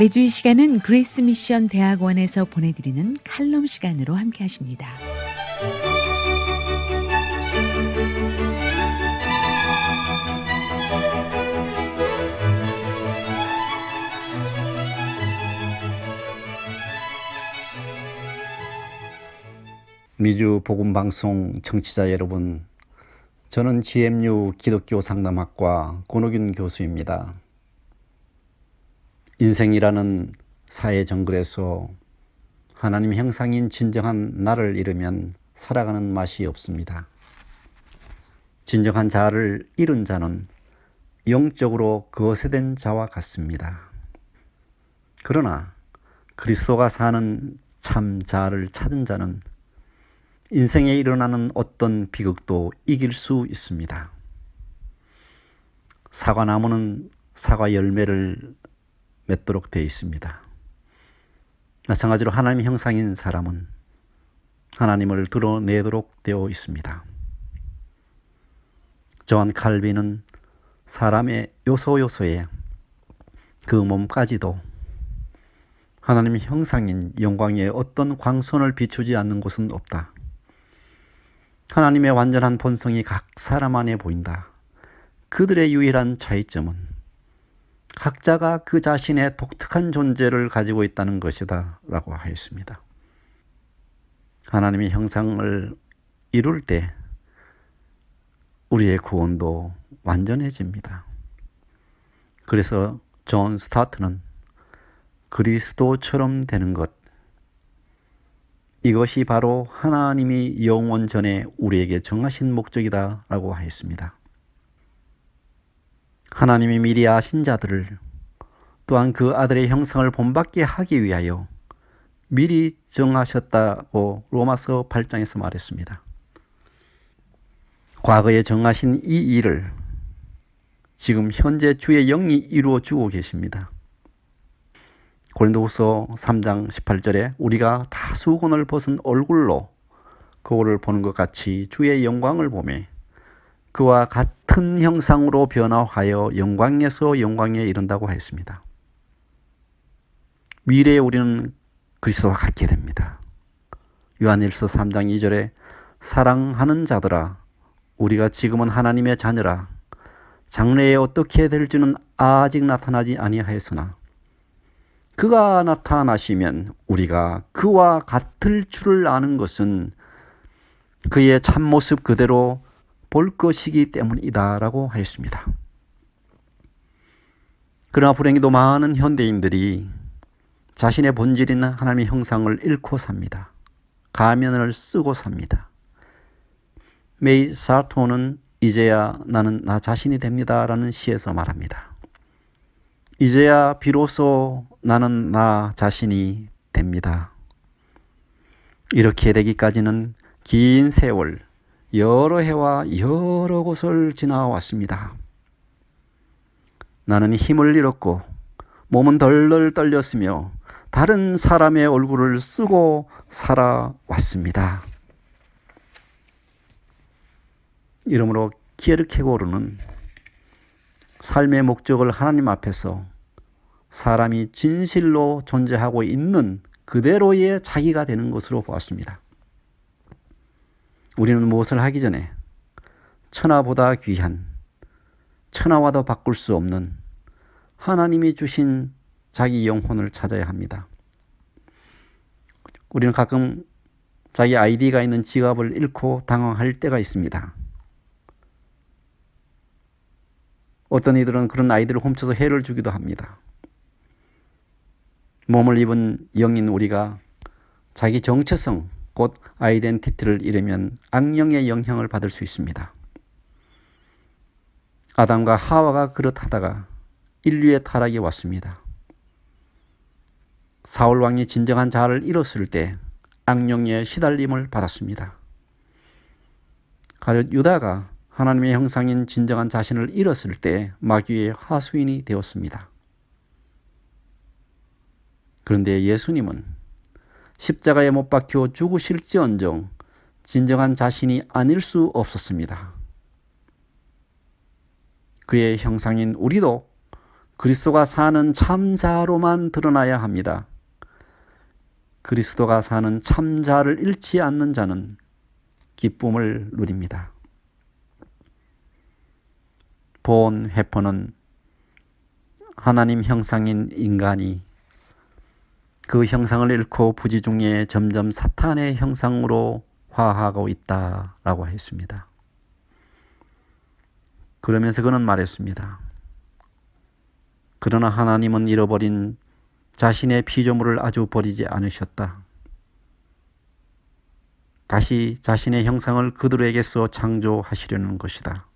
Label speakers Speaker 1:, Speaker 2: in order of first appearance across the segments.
Speaker 1: 매주 이 시간은 그레이스 미션 대학원에서 보내드리는 칼럼 시간으로 함께 하십니다.
Speaker 2: 미주 복음 방송 청취자 여러분, 저는 GMU 기독교 상담학과 권호균 교수입니다. 인생이라는 사회 정글에서 하나님 형상인 진정한 나를 잃으면 살아가는 맛이 없습니다. 진정한 자를 잃은 자는 영적으로 거세된 자와 같습니다. 그러나 그리스도가 사는 참 자를 찾은 자는 인생에 일어나는 어떤 비극도 이길 수 있습니다. 사과나무는 사과 열매를 맺도록 되어 있습니다. 마찬가지로 하나님 형상인 사람은 하나님을 드러내도록 되어 있습니다. 저한 칼빈은 사람의 요소 요소에 그 몸까지도 하나님 형상인 영광의 어떤 광선을 비추지 않는 곳은 없다. 하나님의 완전한 본성이 각 사람 안에 보인다. 그들의 유일한 차이점은 각자가 그 자신의 독특한 존재를 가지고 있다는 것이다. 라고 하였습니다. 하나님의 형상을 이룰 때 우리의 구원도 완전해집니다. 그래서 존 스타트는 그리스도처럼 되는 것, 이것이 바로 하나님이 영원 전에 우리에게 정하신 목적이다 라고 하였습니다. 하나님이 미리 아신 자들을 또한 그 아들의 형상을 본받게 하기 위하여 미리 정하셨다고 로마서 8장에서 말했습니다. 과거에 정하신 이 일을 지금 현재 주의 영이 이루어 주고 계십니다. 고린도후서 3장 18절에 우리가 다 수건을 벗은 얼굴로 거울을 보는 것 같이 주의 영광을 보매 그와 같은 형상으로 변화하여 영광에서 영광에 이른다고 했습니다. 미래에 우리는 그리스도와 같게 됩니다. 요한일서 3장 2절에 사랑하는 자들아 우리가 지금은 하나님의 자녀라 장래에 어떻게 될지는 아직 나타나지 아니하였으나 그가 나타나시면 우리가 그와 같을 줄을 아는 것은 그의 참모습 그대로 볼 것이기 때문이다라고 하였습니다. 그러나 불행히도 많은 현대인들이 자신의 본질인 하나님의 형상을 잃고 삽니다. 가면을 쓰고 삽니다. 메이 사토는 이제야 나는 나 자신이 됩니다. 라는 시에서 말합니다. 이제야 비로소 나는 나 자신이 됩니다. 이렇게 되기까지는 긴 세월, 여러 해와 여러 곳을 지나왔습니다. 나는 힘을 잃었고 몸은 덜덜 떨렸으며 다른 사람의 얼굴을 쓰고 살아왔습니다. 이러므로 키에르케고르는 삶의 목적을 하나님 앞에서 사람이 진실로 존재하고 있는 그대로의 자기가 되는 것으로 보았습니다. 우리는 무엇을 하기 전에 천하보다 귀한 천하와도 바꿀 수 없는 하나님이 주신 자기 영혼을 찾아야 합니다. 우리는 가끔 자기 아이디가 있는 지갑을 잃고 당황할 때가 있습니다. 어떤 이들은 그런 아이들을 훔쳐서 해를 주기도 합니다. 몸을 입은 영인 우리가 자기 정체성, 곧 아이덴티티를 잃으면 악령의 영향을 받을 수 있습니다. 아담과 하와가 그렇다다가 인류의 타락이 왔습니다. 사울 왕이 진정한 자아를 잃었을 때 악령의 시달림을 받았습니다. 가룟 유다가 하나님의 형상인 진정한 자신을 잃었을 때 마귀의 하수인이 되었습니다. 그런데 예수님은 십자가에 못 박혀 죽으실지언정 진정한 자신이 아닐 수 없었습니다. 그의 형상인 우리도 그리스도가 사는 참자로만 드러나야 합니다. 그리스도가 사는 참자를 잃지 않는 자는 기쁨을 누립니다. 본 회포는 하나님 형상인 인간이 그 형상을 잃고 부지 중에 점점 사탄의 형상으로 화하고 있다라고 했습니다. 그러면서 그는 말했습니다. 그러나 하나님은 잃어버린 자신의 피조물을 아주 버리지 않으셨다. 다시 자신의 형상을 그들에게서 창조하시려는 것이다.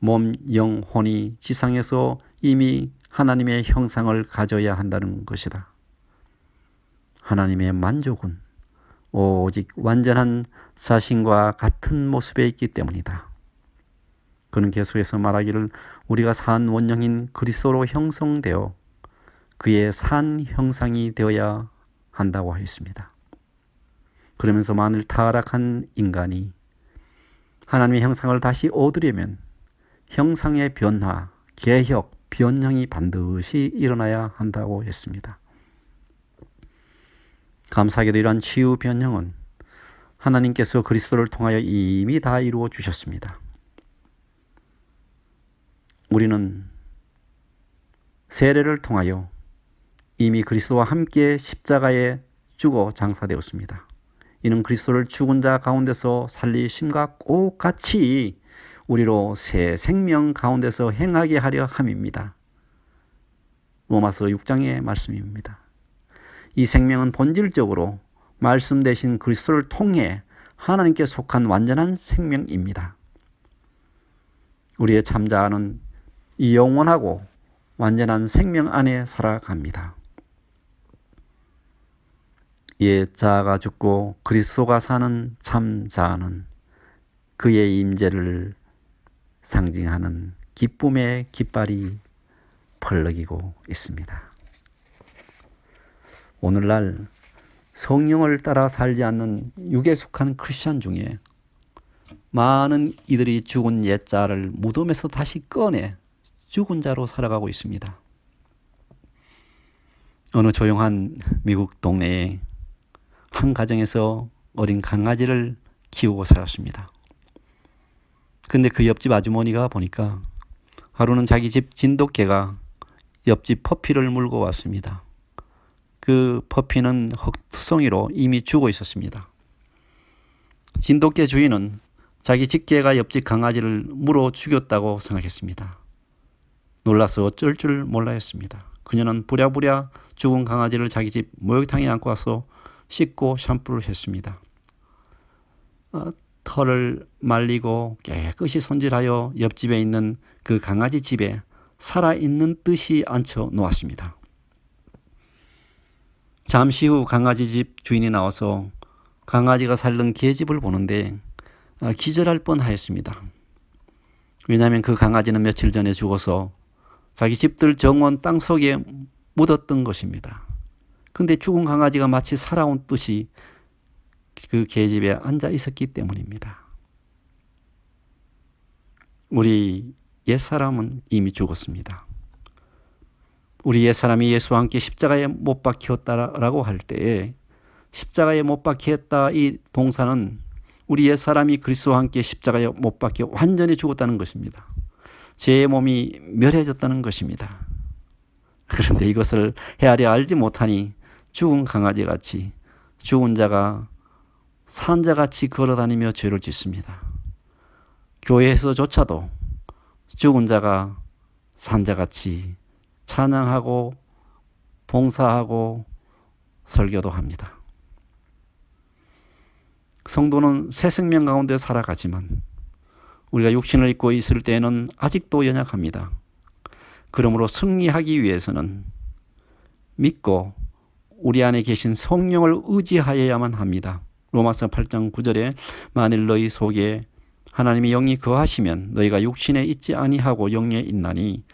Speaker 2: 몸, 영, 혼이 지상에서 이미 하나님의 형상을 가져야 한다는 것이다. 하나님의 만족은 오직 완전한 자신과 같은 모습에 있기 때문이다. 그는 계속해서 말하기를 우리가 산 원령인 그리스도로 형성되어 그의 산 형상이 되어야 한다고 했습니다. 그러면서 만일 타락한 인간이 하나님의 형상을 다시 얻으려면 형상의 변화, 개혁, 변형이 반드시 일어나야 한다고 했습니다. 감사하게도 이러한 치유 변형은 하나님께서 그리스도를 통하여 이미 다 이루어 주셨습니다. 우리는 세례를 통하여 이미 그리스도와 함께 십자가에 죽어 장사되었습니다. 이는 그리스도를 죽은 자 가운데서 살리심과 꼭 같이 우리로 새 생명 가운데서 행하게 하려 함입니다. 로마서 6장의 말씀입니다. 이 생명은 본질적으로 말씀 대신 그리스도를 통해 하나님께 속한 완전한 생명입니다. 우리의 참자는 이 영원하고 완전한 생명 안에 살아갑니다. 옛 자아가 죽고 그리스도가 사는 참자는 그의 임재를 상징하는 기쁨의 깃발이 펄럭이고 있습니다. 오늘날 성령을 따라 살지 않는 육에 속한 크리스천 중에 많은 이들이 죽은 옛자를 무덤에서 다시 꺼내 죽은 자로 살아가고 있습니다. 어느 조용한 미국 동네에 한 가정에서 어린 강아지를 키우고 살았습니다. 근데 그 옆집 아주머니가 보니까 하루는 자기 집 진돗개가 옆집 퍼피를 물고 왔습니다. 그 퍼피는 흑투성이로 이미 죽어 있었습니다. 진돗개 주인은 자기 집개가 옆집 강아지를 물어 죽였다고 생각했습니다. 놀라서 어쩔 줄 몰라 했습니다. 그녀는 부랴부랴 죽은 강아지를 자기 집 목욕탕에 안고 와서 씻고 샴푸를 했습니다. 어, 털을 말리고 깨끗이 손질하여 옆집에 있는 그 강아지 집에 살아있는 듯이 앉혀 놓았습니다. 잠시 후 강아지 집 주인이 나와서 강아지가 살던 개집을 보는데 아, 기절할 뻔하였습니다. 왜냐하면 그 강아지는 며칠 전에 죽어서 자기 집들 정원 땅 속에 묻었던 것입니다. 근데 죽은 강아지가 마치 살아온 듯이 그 계집에 앉아 있었기 때문입니다. 우리 옛사람은 이미 죽었습니다. 우리 옛사람이 예수와 함께 십자가에 못 박혔다라고 할 때에 십자가에 못 박혔다 이 동사는 우리 옛사람이 그리스도와 함께 십자가에 못 박혀 완전히 죽었다는 것입니다. 제 몸이 멸해졌다는 것입니다. 그런데 이것을 헤아려 알지 못하니 죽은 강아지 같이 죽은 자가 산자 같이 걸어다니며 죄를 짓습니다. 교회에서조차도 죽은 자가 산자 같이 찬양하고 봉사하고 설교도 합니다. 성도는 새 생명 가운데 살아가지만 우리가 육신을 입고 있을 때에는 아직도 연약합니다. 그러므로 승리하기 위해서는 믿고 우리 안에 계신 성령을 의지하여야만 합니다. 로마서 8장 9절에 만일 너희 속에 하나님의 영이 거하시면 너희가 육신에 있지 아니하고 영에 있나니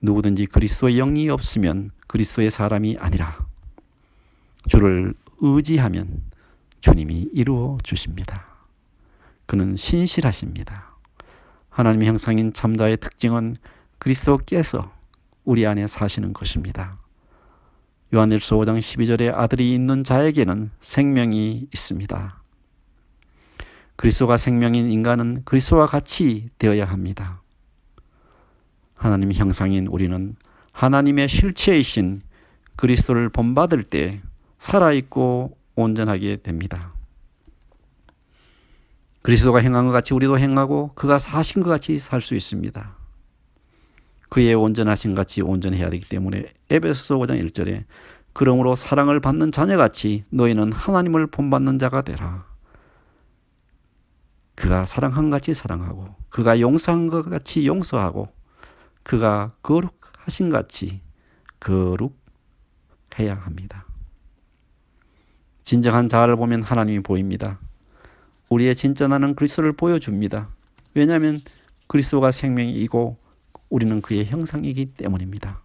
Speaker 2: 누구든지 그리스도의 영이 없으면 그리스도의 사람이 아니라 주를 의지하면 주님이 이루어 주십니다. 그는 신실하십니다. 하나님의 형상인 참자의 특징은 그리스도께서 우리 안에 사시는 것입니다. 요한일서 5장 12절에 아들이 있는 자에게는 생명이 있습니다. 그리스도가 생명인 인간은 그리스도와 같이 되어야 합니다. 하나님의 형상인 우리는 하나님의 실체이신 그리스도를 본받을 때 살아있고 온전하게 됩니다. 그리스도가 행한 것 같이 우리도 행하고 그가 사신 것 같이 살 수 있습니다. 그의 온전하신 같이 온전해야 되기 때문에 에베소서 5장 1절에 그러므로 사랑을 받는 자녀같이 너희는 하나님을 본받는 자가 되라. 그가 사랑한 같이 사랑하고 그가 용서한 것 같이 용서하고 그가 거룩하신 같이 거룩해야 합니다. 진정한 자아를 보면 하나님이 보입니다. 우리의 진짜 나는 그리스도를 보여줍니다. 왜냐하면 그리스도가 생명이고 우리는 그의 형상이기 때문입니다.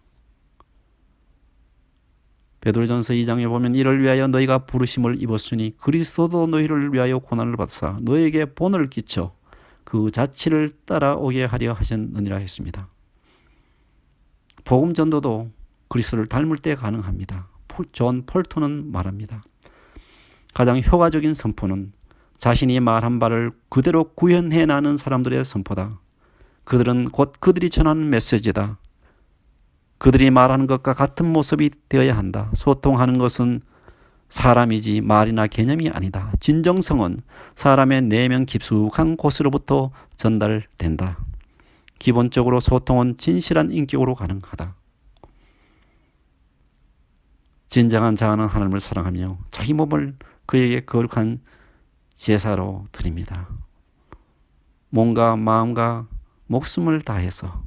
Speaker 2: 베드로전서 2장에 보면 이를 위하여 너희가 부르심을 입었으니 그리스도도 너희를 위하여 고난을 받사 너에게 본을 끼쳐 그 자치를 따라오게 하려 하셨느니라 했습니다. 복음 전도도 그리스도를 닮을 때 가능합니다. 존 폴턴은 말합니다. 가장 효과적인 선포는 자신이 말한 바를 그대로 구현해 나는 사람들의 선포다. 그들은 곧 그들이 전하는 메시지다. 그들이 말하는 것과 같은 모습이 되어야 한다. 소통하는 것은 사람이지 말이나 개념이 아니다. 진정성은 사람의 내면 깊숙한 곳으로부터 전달된다. 기본적으로 소통은 진실한 인격으로 가능하다. 진정한 자아는 하나님을 사랑하며 자기 몸을 그에게 거룩한 제사로 드립니다. 몸과 마음과 목숨을 다해서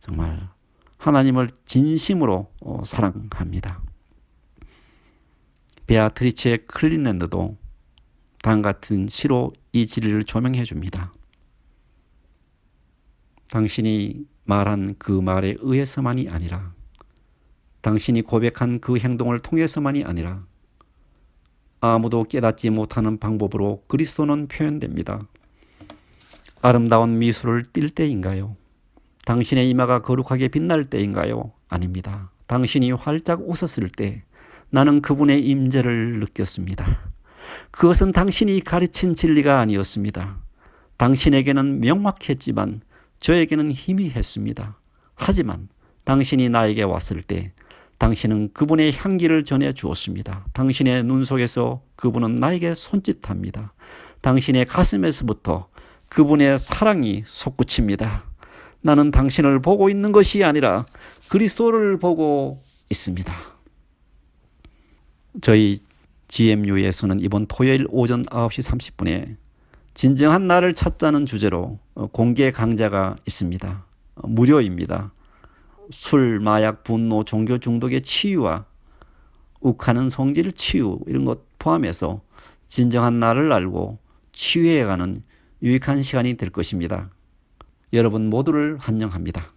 Speaker 2: 정말 하나님을 진심으로 어, 사랑합니다. 베아트리체 클린랜드도 당 같은 시로 이 진리를 조명해 줍니다. 당신이 말한 그 말에 의해서만이 아니라 당신이 고백한 그 행동을 통해서만이 아니라 아무도 깨닫지 못하는 방법으로 그리스도는 표현됩니다. 아름다운 미소를 띌 때인가요? 당신의 이마가 거룩하게 빛날 때인가요? 아닙니다. 당신이 활짝 웃었을 때 나는 그분의 임재를 느꼈습니다. 그것은 당신이 가르친 진리가 아니었습니다. 당신에게는 명확했지만 저에게는 희미했습니다. 하지만 당신이 나에게 왔을 때 당신은 그분의 향기를 전해 주었습니다. 당신의 눈 속에서 그분은 나에게 손짓합니다. 당신의 가슴에서부터 그분의 사랑이 솟구칩니다. 나는 당신을 보고 있는 것이 아니라 그리스도를 보고 있습니다. 저희 GMU에서는 이번 토요일 오전 9시 30분에 진정한 나를 찾자는 주제로 공개 강좌가 있습니다. 무료입니다. 술, 마약, 분노, 종교 중독의 치유와 욱하는 성질 치유 이런 것 포함해서 진정한 나를 알고 치유해가는 유익한 시간이 될 것입니다. 여러분 모두를 환영합니다.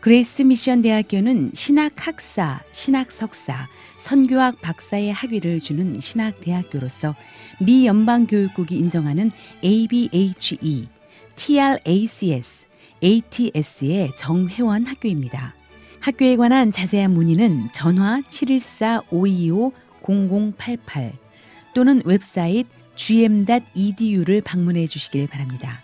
Speaker 1: 그레이스 미션 대학교는 신학 학사, 신학 석사, 선교학 박사의 학위를 주는 신학 대학교로서 미 연방 교육국이 인정하는 ABHE, TRACS, ATS의 정회원 학교입니다. 학교에 관한 자세한 문의는 전화 714-525-0088 또는 웹사이트 gm.edu를 방문해 주시길 바랍니다.